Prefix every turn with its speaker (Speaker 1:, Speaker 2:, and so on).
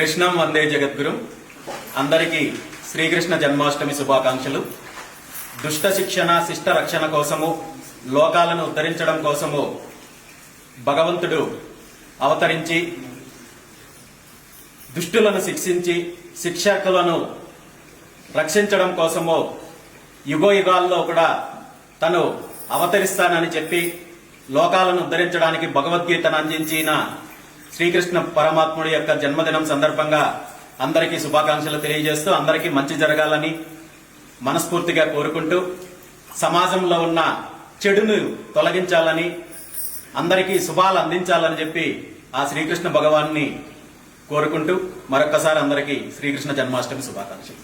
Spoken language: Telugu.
Speaker 1: కృష్ణం వందే జగద్గురు. అందరికీ శ్రీకృష్ణ జన్మాష్టమి శుభాకాంక్షలు. దుష్ట శిక్షణ శిష్ట రక్షణ కోసము లోకాలను ఉద్ధరించడం కోసము భగవంతుడు అవతరించి దుష్టులను శిక్షించి శిక్షకులను రక్షించడం కోసము యుగో యుగాల్లో కూడా తను అవతరిస్తానని చెప్పి లోకాలను ఉద్ధరించడానికి భగవద్గీతను అందించిన శ్రీకృష్ణ పరమాత్ముడి యొక్క జన్మదినం సందర్భంగా అందరికీ శుభాకాంక్షలు తెలియజేస్తూ అందరికీ మంచి జరగాలని మనస్ఫూర్తిగా కోరుకుంటూ సమాజంలో ఉన్న చెడును తొలగించాలని అందరికీ శుభాలు అందించాలని చెప్పి ఆ శ్రీకృష్ణ భగవాన్ని కోరుకుంటూ మరొక్కసారి అందరికీ శ్రీకృష్ణ జన్మాష్టమి శుభాకాంక్షలు.